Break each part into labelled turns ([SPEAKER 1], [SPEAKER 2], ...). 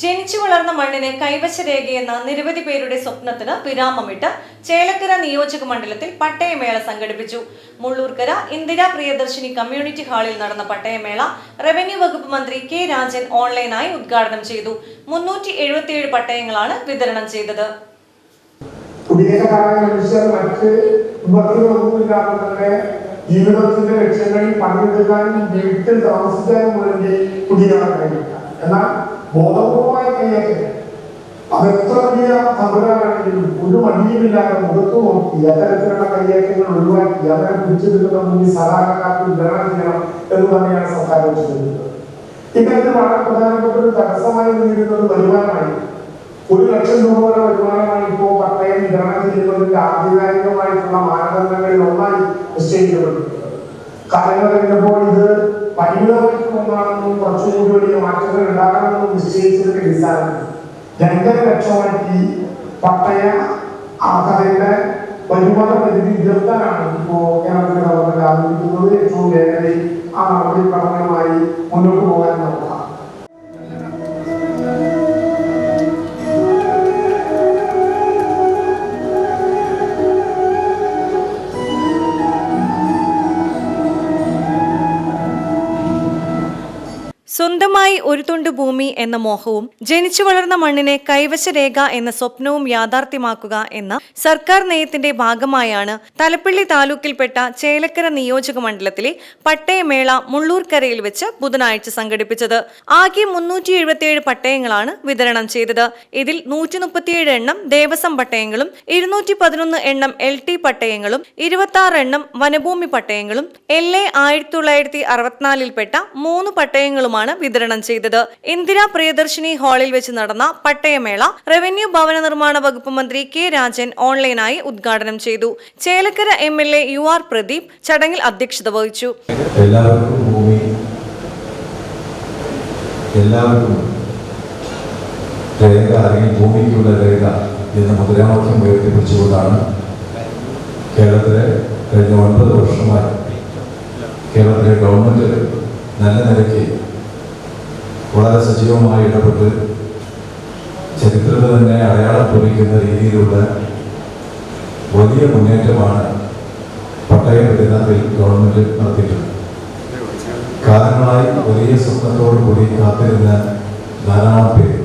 [SPEAKER 1] ജനിച്ചു വളർന്ന മണ്ണിന് കൈവശരേഖയെന്ന നിരവധി പേരുടെ സ്വപ്നത്തിന് വിരാമമിട്ട് ചേലക്കര നിയോജക മണ്ഡലത്തിൽ പട്ടയമേള സംഘടിപ്പിച്ചു. മുള്ളൂർക്കര ഇന്ദിരാ പ്രിയദർശിനി കമ്മ്യൂണിറ്റി ഹാളിൽ നടന്ന പട്ടയമേള റവന്യൂ വകുപ്പ് മന്ത്രി കെ രാജൻ ഓൺലൈനായി ഉദ്ഘാടനം ചെയ്തു. മുന്നൂറ്റി എഴുപത്തിയേഴ് പട്ടയങ്ങളാണ് വിതരണം ചെയ്തത്.
[SPEAKER 2] ജീവിതത്തിന്റെ ലക്ഷ്യങ്ങളിൽ പങ്കെടുക്കാനും വീട്ടിൽ താമസിക്കാനും വേണ്ടി കഴിയില്ല എന്നാൽ ബോധപൂർവമായി കൈയേറ്റം അത് എത്ര വലിയ തമ്പുരാനാണെങ്കിലും ഒരു മടിയുമില്ലാതെ മുഖത്ത് നോക്കി അത്തരത്തിലുള്ള കൈയേറ്റങ്ങൾ ഒഴിവാക്കി അതിനെ പിടിച്ചു നിൽക്കുന്ന മുന്നിൽ സഹായക്കാർക്ക് വിതരണം ചെയ്യണം എന്ന് തന്നെയാണ് സർക്കാർ ചെയ്തിരുന്നത് ഇക്കാര്യത്തിൽ വളരെ പ്രധാനപ്പെട്ട ഒരു തടസ്സമായി നിന്നിരുന്നത് വരുമാനമായി ഒരു ലക്ഷം രൂപ വരെ വരുമാനമാണ് ഇപ്പോൾ പട്ടയം വിതരണം ചെയ്യുന്നതിന്റെ ആധികാരികമായിട്ടുള്ള മാനദണ്ഡങ്ങളിൽ ഒന്നായി നിശ്ചയിക്കപ്പെട്ടിട്ടുള്ളത് കഴിഞ്ഞപ്പോൾ ഇത് പരിമിതമായിട്ട് കുറച്ചുകൂടി വലിയ മാറ്റങ്ങൾ ഉണ്ടാകണമെന്നും നിശ്ചയിച്ചതിന്റെ അടിസ്ഥാനത്തിൽ പട്ടയ അർഹതയുടെ വരുമാന പരിധി ഉയർത്താനാണ് ഇപ്പോ കേരളത്തിലെ ഗവൺമെന്റ് ഏറ്റവും വേഗതയിൽ ആ നടപടി പഠനമായി മുന്നോട്ട് പോകാൻ
[SPEAKER 1] സ്വന്തമായി ഒരു തുണ്ട് ഭൂമി എന്ന മോഹവും ജനിച്ചു വളർന്ന മണ്ണിനെ കൈവശരേഖ എന്ന സ്വപ്നവും യാഥാർത്ഥ്യമാക്കുക എന്ന സർക്കാർ നയത്തിന്റെ ഭാഗമായാണ് തലപ്പള്ളി താലൂക്കിൽപ്പെട്ട ചേലക്കര നിയോജക മണ്ഡലത്തിലെ പട്ടയമേള മുള്ളൂർക്കരയിൽ വെച്ച് ബുധനാഴ്ച സംഘടിപ്പിച്ചത്. ആകെ മുന്നൂറ്റി എഴുപത്തിയേഴ് പട്ടയങ്ങളാണ് വിതരണം ചെയ്തത്. ഇതിൽ നൂറ്റി മുപ്പത്തിയേഴ് എണ്ണം ദേവസ്വം പട്ടയങ്ങളും ഇരുന്നൂറ്റി പതിനൊന്ന് എണ്ണം എൽ ടി പട്ടയങ്ങളും ഇരുപത്തി ആറ് എണ്ണം വനഭൂമി പട്ടയങ്ങളും എൽ എ ആയിരത്തി തൊള്ളായിരത്തി അറുപത്തിനാലിൽപ്പെട്ട മൂന്ന് പട്ടയങ്ങളുമാണ് വിതരണം ചെയ്തത്. ഇന്ദിരാ പ്രിയദർശിനി ഹാളിൽ വെച്ച് നടന്ന പട്ടയമേള റവന്യൂ ഭവന നിർമ്മാണ വകുപ്പ് മന്ത്രി കെ രാജൻ ഓൺലൈനായി ഉദ്ഘാടനം ചെയ്തു. Chelakkara M L A U R Pradeep ചടങ്ങിൽ അധ്യക്ഷത വഹിച്ചു.
[SPEAKER 3] കഴിഞ്ഞ ഒൻപത് വർഷമായി കേരളത്തിലെ ഗവൺമെന്റ് നല്ല നിലയ്ക്ക് വളരെ സജീവമായി ഇടപെട്ട് ചരിത്രത്തെ തന്നെ അടയാളപ്പെടുക്കുന്ന രീതിയിലുള്ള വലിയ മുന്നേറ്റമാണ് പട്ടയം വിതരണത്തിൽ ഗവൺമെന്റ് നടത്തിയിട്ടുള്ളത്. കാരണമായി വലിയ കൂടി കാത്തിരുന്ന ധാരാളം പേര്.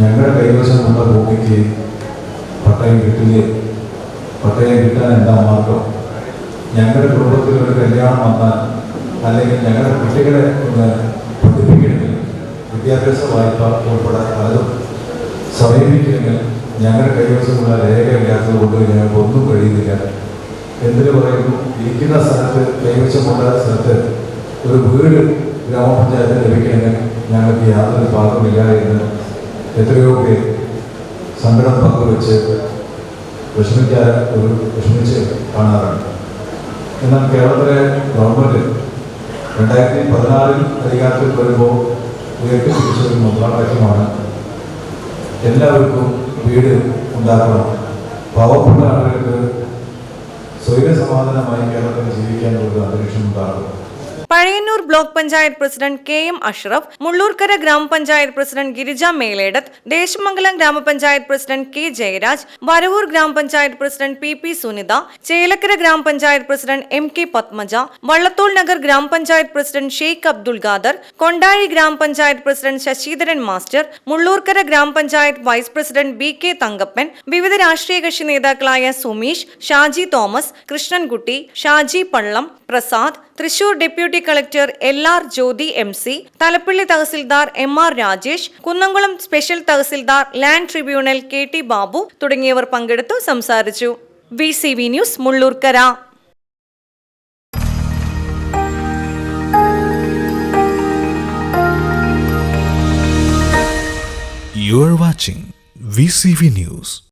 [SPEAKER 3] ഞങ്ങളുടെ കൈവശം നമ്മുടെ ഭൂമിക്ക് പട്ടയം കിട്ടില്ലേ? പട്ടയം കിട്ടാൻ എന്താ മാർഗം? ഞങ്ങളുടെ കുടുംബത്തിൽ ഒരു കല്യാണം വന്നാൽ അല്ലെങ്കിൽ ഞങ്ങളുടെ കുട്ടികളെ ഒന്ന് വിദ്യാഭ്യാസ വായ്പ ഉൾപ്പെടെ പലതും സമീപിക്കുമെങ്കിൽ ഞങ്ങളുടെ കൈവശമുള്ള രേഖയില്ലാത്തത് കൊണ്ട് ഞങ്ങൾക്ക് ഒന്നും കഴിയുന്നില്ല. എന്തിനു പറയുന്നു? ഇരിക്കുന്ന സ്ഥലത്ത് കൈവശമുള്ള സ്ഥലത്ത് ഒരു വീട് ഗ്രാമപഞ്ചായത്ത് ലഭിക്കണമെങ്കിൽ ഞങ്ങൾക്ക് യാതൊരു ഭാഗമില്ല എന്ന് എത്രയോ പേർ സങ്കടം പങ്കുവെച്ച് വിഷമിക്കാൻ ഒരു വിഷമിച്ച് കാണാറുണ്ട്. എന്നാൽ കേരളത്തിലെ ഗവൺമെന്റ് രണ്ടായിരത്തി പതിനാറിൽ അധികാരത്തിൽ വരുമ്പോൾ ഉയർത്തിപ്പിടിച്ച ഒരു മുദ്രാവാക്യമാണ് എല്ലാവർക്കും വീട് ഉണ്ടാക്കണം. പാവപ്പെട്ട ആളുകൾക്ക് സ്വൈരസമാധാനമായി കേരളത്തിൽ
[SPEAKER 1] block panchayat president K M Ashraf Mullurkara ഗ്രാമപഞ്ചായത്ത് പ്രസിഡന്റ് ഗിരിജ മേലേടത്ത് ദേശമംഗലം ഗ്രാമപഞ്ചായത്ത് പ്രസിഡന്റ് കെ ജയരാജ് വരവൂർ ഗ്രാമപഞ്ചായത്ത് president P P Sunitha Chelakkara ഗ്രാമപഞ്ചായത്ത് president M K Padmaja Vallathol Nagar ഗ്രാമപഞ്ചായത്ത് പ്രസിഡന്റ് ഷെയ്ഖ് അബ്ദുൾ ഖാദർ കൊണ്ടാഴി ഗ്രാമപഞ്ചായത്ത് പ്രസിഡന്റ് ശശിധരൻ മാസ്റ്റർ മുള്ളൂർക്കര ഗ്രാമപഞ്ചായത്ത് vice president B K Thankappan വിവിധ രാഷ്ട്രീയ കക്ഷി നേതാക്കളായ Sumeesh Shaji Thomas Krishnankutty Shaji Pallam Prasad Thrissur deputy collector L R Jyothi M C Thalappilly tahsildar M R Rajesh Kunnamkulam special tahsildar land tribunal K T Babu തുടങ്ങിയവർ പങ്കെടുത്തു സംസാരിച്ചു V C V news Mullurkara
[SPEAKER 4] You watching VCV News.